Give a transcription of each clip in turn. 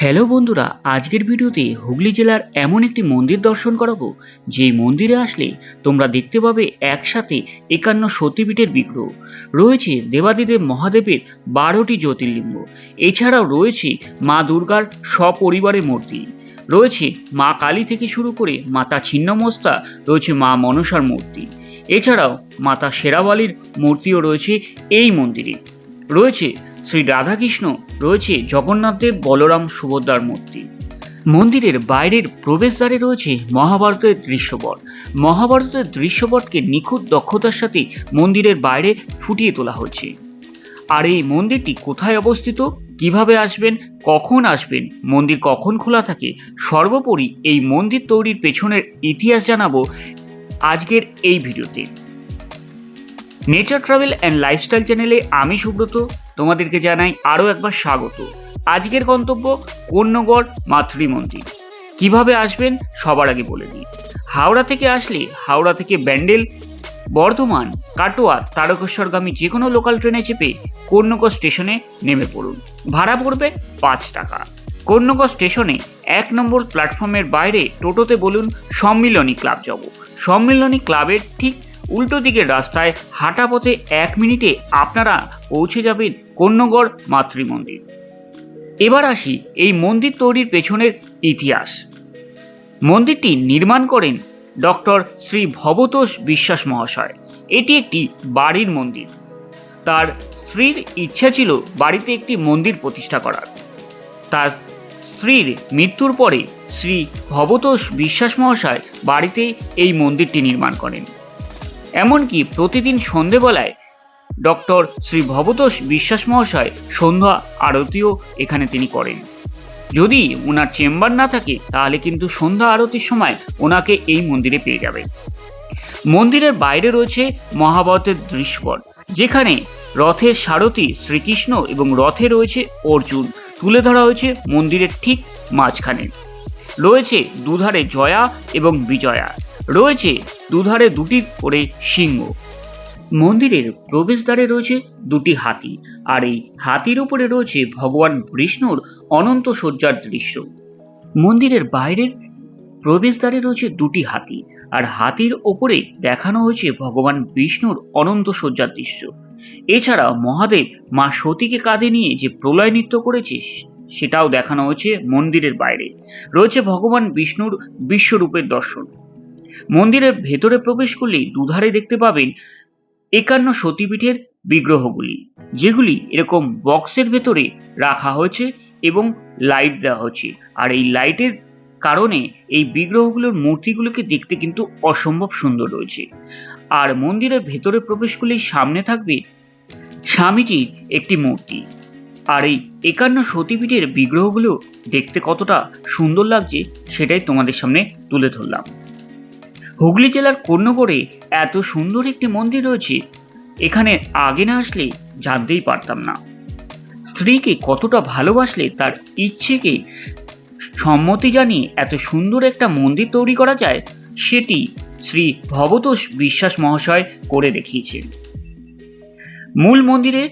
Hello বন্ধুরা, আজকের ভিডিওতে হুগলি জেলার এমন একটি মন্দির দর্শন করাবো, যেই মন্দিরে আসলে তোমরা দেখতে পাবে একসাথে একান্ন সতীপীঠের বিগ্রহ। রয়েছে দেবাদিদেব মহাদেবের বারোটি জ্যোতির্লিঙ্গ, এছাড়াও রয়েছে মা দুর্গার সপরিবারের মূর্তি। রয়েছে মা কালী থেকে শুরু করে মাতা ছিন্নমস্তা, রয়েছে মা মনসার মূর্তি। এছাড়াও মাতা শেরাবালির মূর্তিও রয়েছে এই মন্দিরে। রয়েছে শ্রী রাধাকৃষ্ণ রয়েছে জগন্নাথদেব বলরাম সুভদ্রার মূর্তি। মন্দিরের বাইরের প্রবেশদ্বারে রয়েছে মহাভারতের দৃশ্যপট। মহাভারতের দৃশ্যপটকে নিখুঁত দক্ষতার সাথে মন্দিরের বাইরে ফুটিয়ে তোলা হয়েছে। আর এই মন্দিরটি কোথায় অবস্থিত, কীভাবে আসবেন, কখন আসবেন, মন্দির কখন খোলা থাকে, সর্বোপরি এই মন্দির তৈরির পেছনের ইতিহাস জানাব আজকের এই ভিডিওতে। নেচার ট্রাভেল অ্যান্ড লাইফস্টাইল চ্যানেলে আমি সুব্রত। তোমাদেরকে জানাই আরও একবার স্বাগত। আজকের গন্তব্য কন্যগড় মাতৃ মন্দির। কীভাবে আসবেন সবার আগে বলে দিই। হাওড়া থেকে আসলে হাওড়া থেকে ব্যান্ডেল, বর্ধমান, কাটোয়া, তারকেশ্বরগামী যে কোনো লোকাল ট্রেনে চেপে কন্যগড় স্টেশনে নেমে পড়ুন। ভাড়া পড়বে পাঁচ টাকা। কন্যগড় স্টেশনে এক নম্বর প্ল্যাটফর্মের বাইরে টোটোতে বলুন, সম্মিলনী ক্লাব যাব। সম্মিলনী ক্লাবের ঠিক উল্টো দিকের রাস্তায় হাঁটা পথে এক মিনিটে আপনারা পৌঁছে যাবেন কন্যগড় মাতৃমন্দির এবার আসি এই মন্দির তৈরির পেছনের ইতিহাস। মন্দিরটি নির্মাণ করেন ডক্টর শ্রী ভবতোষ বিশ্বাস মহাশয়। এটি একটি বাড়ির মন্দির। তার স্ত্রীর ইচ্ছা ছিল বাড়িতে একটি মন্দির প্রতিষ্ঠা করার। তার স্ত্রীর মৃত্যুর পরে শ্রী ভবতোষ বিশ্বাস মহাশয় বাড়িতে এই মন্দিরটি নির্মাণ করেন। এমনকি প্রতিদিন সন্ধেবেলায় ডক্টর শ্রী ভবতোষ বিশ্বাস মহাশয় সন্ধ্যা আরতিও এখানে তিনি করেন। যদি ওনার চেম্বার না থাকে, তাহলে কিন্তু সন্ধ্যা আরতির সময় ওনাকে এই মন্দিরে পেয়ে যাবে। মন্দিরের বাইরে রয়েছে মহাভারতের দৃশ্যপট, যেখানে রথের সারথি শ্রীকৃষ্ণ এবং রথে রয়েছে অর্জুন। তুলে ধরা হয়েছে মন্দিরের ঠিক মাঝখানে। রয়েছে দুধারে জয়া এবং বিজয়া। রয়েছে দুধারে দুটি করে সিংহ। মন্দিরের প্রবেশদ্বারে রয়েছে দুটি হাতি আর এই হাতির উপরে রয়েছে ভগবান বিষ্ণুর অনন্ত শয্যার দৃশ্য। মন্দিরের বাইরের প্রবেশদ্বারে রয়েছে দুটি হাতি আর হাতির ওপরে দেখানো হয়েছে ভগবান বিষ্ণুর অনন্ত শয্যার দৃশ্য। এছাড়া মহাদেব মা সতীকে কাঁধে নিয়ে যে প্রলয় নৃত্য করেছে, সেটাও দেখানো হয়েছে মন্দিরের বাইরে। রয়েছে ভগবান বিষ্ণুর বিশ্বরূপের দর্শন। মন্দিরের ভেতরে প্রবেশ করলেই দুধারে দেখতে পাবেন একান্ন সতীপীঠের বিগ্রহগুলি, যেগুলি এরকম বক্সের ভেতরে রাখা হয়েছে এবং লাইট দেওয়া হয়েছে। আর এই লাইটের কারণে এই বিগ্রহগুলোর মূর্তিগুলোকে দেখতে কিন্তু অসম্ভব সুন্দর রয়েছে। আর মন্দিরের ভেতরে প্রবেশ করলেই সামনে থাকবে স্বামীজির একটি মূর্তি। আর এই একান্ন সতীপীঠের বিগ্রহগুলো দেখতে কতটা সুন্দর লাগছে, সেটাই তোমাদের সামনে তুলে ধরলাম। হুগলি জেলার কর্ণগড়ে এত সুন্দর একটি মন্দির রয়েছে, এখানে আগে না আসলে জানতেই পারতাম না। স্ত্রীকে কতটা ভালোবাসলে তার ইচ্ছেকে সম্মতি জানিয়ে এত সুন্দর একটা মন্দির তৈরি করা যায়, সেটি শ্রী ভবতোষ বিশ্বাস মহাশয় করে দেখিয়েছেন। মূল মন্দিরে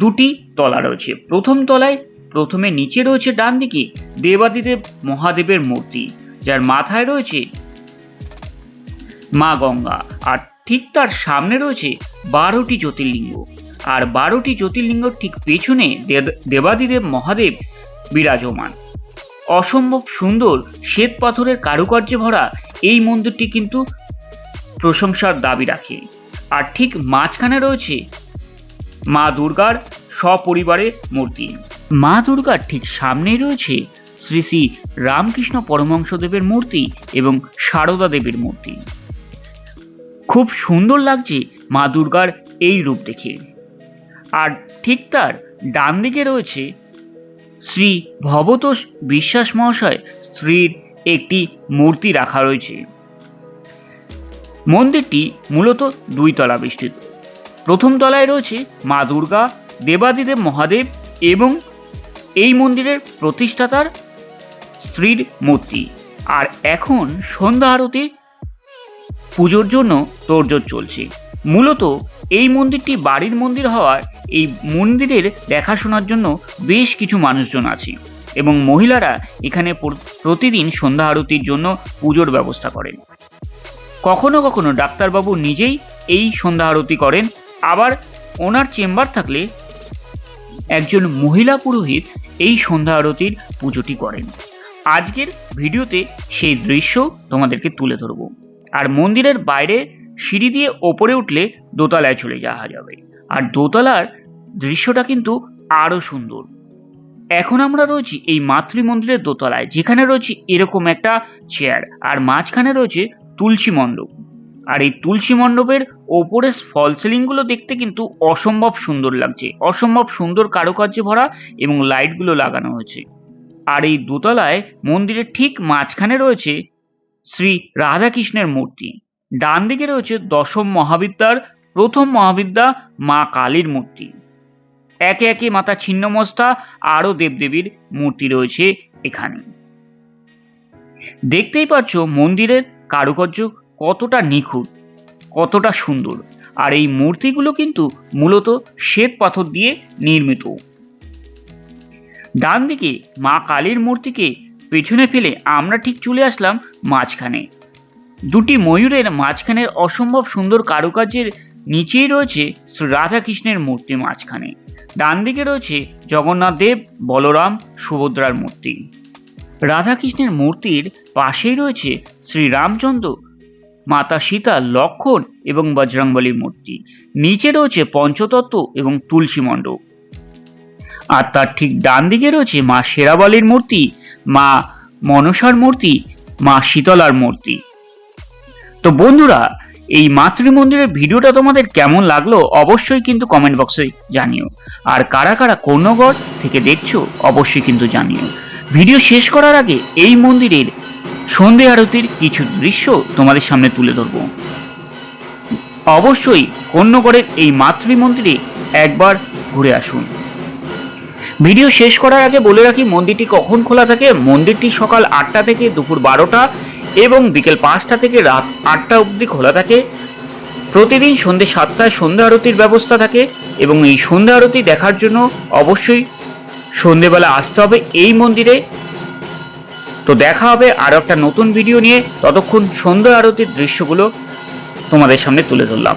দুটি তলা রয়েছে। প্রথম তলায় প্রথমে নিচে রয়েছে ডান দিকে দেবাদিদেব মহাদেবের মূর্তি, যার মাথায় রয়েছে মা গঙ্গা। আর ঠিক তার সামনে রয়েছে বারোটি জ্যোতির্লিঙ্গ। আর বারোটি জ্যোতির্লিঙ্গ ঠিক পেছনে দেবাদিদেব মহাদেব বিরাজমান। অসম্ভব সুন্দর শ্বেত পাথরের কারুকার্যে ভরা এই মন্দিরটি কিন্তু প্রশংসার দাবি রাখে। আর ঠিক মাঝখানে রয়েছে মা দুর্গার সপরিবারে মূর্তি। মা দুর্গার ঠিক সামনেই রয়েছে শ্রী শ্রী রামকৃষ্ণ পরমহংসদেবের মূর্তি এবং সারদা দেবীর মূর্তি। খুব সুন্দর লাগছে মা দুর্গার এই রূপ দেখে। আর ঠিক তার ডান দিকে রয়েছে শ্রী ভবতোষ বিশ্বাস মহাশয় স্ত্রীর একটি মূর্তি রাখা রয়েছে। মন্দিরটি মূলত দুই তলা বিস্তৃত প্রথম তলায় রয়েছে মা দুর্গা, দেবাদিদেব মহাদেব এবং এই মন্দিরের প্রতিষ্ঠাতার স্ত্রীর মূর্তি। আর এখন সন্ধ্যা আরতির পুজোর জন্য তোড়জোড় চলছে। মূলত এই মন্দিরটি বাড়ির মন্দির হওয়ার এই মন্দিরের দেখাশোনার জন্য বেশ কিছু মানুষজন আছে এবং মহিলারা এখানে প্রতিদিন সন্ধ্যা আরতির জন্য পুজোর ব্যবস্থা করেন। কখনো কখনো ডাক্তারবাবু নিজেই এই সন্ধ্যা আরতি করেন। আবার ওনার চেম্বার থাকলে একজন মহিলা পুরোহিত এই সন্ধ্যা আরতির পুজোটি করেন। আজকের ভিডিওতে সেই দৃশ্য তোমাদেরকে তুলে ধরবো। আর মন্দিরের বাইরে সিঁড়ি দিয়ে ওপরে উঠলে দোতলায় চলে যাওয়া যাবে। আর দোতলার দৃশ্যটা কিন্তু আরও সুন্দর। এখন আমরা রয়েছি এই মাতৃ মন্দিরের দোতলায়, যেখানে রয়েছে এরকম একটা চেয়ার আর মাঝখানে রয়েছে তুলসী মণ্ডপ। আর এই তুলসী মণ্ডপের ওপরের ফল সিলিংগুলো দেখতে কিন্তু অসম্ভব সুন্দর লাগছে। অসম্ভব সুন্দর কারুকার্যে ভরা এবং লাইটগুলো লাগানো হয়েছে। আর এই দোতলায় মন্দিরের ঠিক মাঝখানে রয়েছে শ্রী রাধাকৃষ্ণের মূর্তি। ডান দিকে রয়েছে দশম মহাবিদ্যার প্রথম মহাবিদ্যা মা কালীর মূর্তি। একে একে মাতা ছিন্নমস্তা আরও দেবদেবীর মূর্তি রয়েছে এখানে। দেখতেই পাচ্ছ মন্দিরের কারুকার্য কতটা নিখুঁত, কতটা সুন্দর। আর এই মূর্তিগুলো কিন্তু মূলত শ্বেত পাথর দিয়ে নির্মিত। ডান দিকে মা কালীর মূর্তিকে পেছনে ফেলে আমরা ঠিক চলে আসলাম মাঝখানে। দুটি ময়ূরের মাঝখানের অসম্ভব সুন্দর কারুকার্যের নিচেই রয়েছে শ্রী রাধাকৃষ্ণের মূর্তি মাঝখানে। ডান দিকে রয়েছে জগন্নাথ দেব, বলরাম, সুভদ্রার মূর্তি। রাধাকৃষ্ণের মূর্তির পাশেই রয়েছে শ্রী রামচন্দ্র, মাতা সীতা লক্ষণ এবং বজরংবলীর মূর্তি। নিচে রয়েছে পঞ্চতত্ত্ব এবং তুলসী মণ্ডপ। আর তার ঠিক ডান দিকে রয়েছে মা শেরাবালির মূর্তি মা মনসার মূর্তি, মা শীতলার মূর্তি। তো বন্ধুরা, এই মাতৃ মন্দিরের ভিডিওটা তোমাদের কেমন লাগল অবশ্যই কিন্তু কমেন্ট বক্সে জানিও। আর কারা কারা কর্ণগড় থেকে দেখছ অবশ্যই কিন্তু জানিও। ভিডিও শেষ করার আগে এই মন্দিরের সন্ধে আরতির কিছু দৃশ্য তোমাদের সামনে তুলে ধরবো। অবশ্যই কর্ণগড়ের এই মাতৃ মন্দিরে একবার ঘুরে আসুন। ভিডিও শেষ করার আগে বলে রাখি, মন্দিরটি কখন খোলা থাকে? মন্দিরটি সকাল আটটা থেকে দুপুর বারোটা এবং বিকেল পাঁচটা থেকে রাত আটটা অবধি খোলা থাকে। প্রতিদিন সন্ধ্যে সাতটায় সন্ধ্যা আরতির ব্যবস্থা থাকে এবং এই সন্ধ্যা আরতি দেখার জন্য অবশ্যই সন্ধেবেলা আসতে হবে এই মন্দিরে। তো দেখা হবে আরও একটা নতুন ভিডিও নিয়ে। ততক্ষণ সন্ধ্যা আরতির দৃশ্যগুলো তোমাদের সামনে তুলে ধরলাম।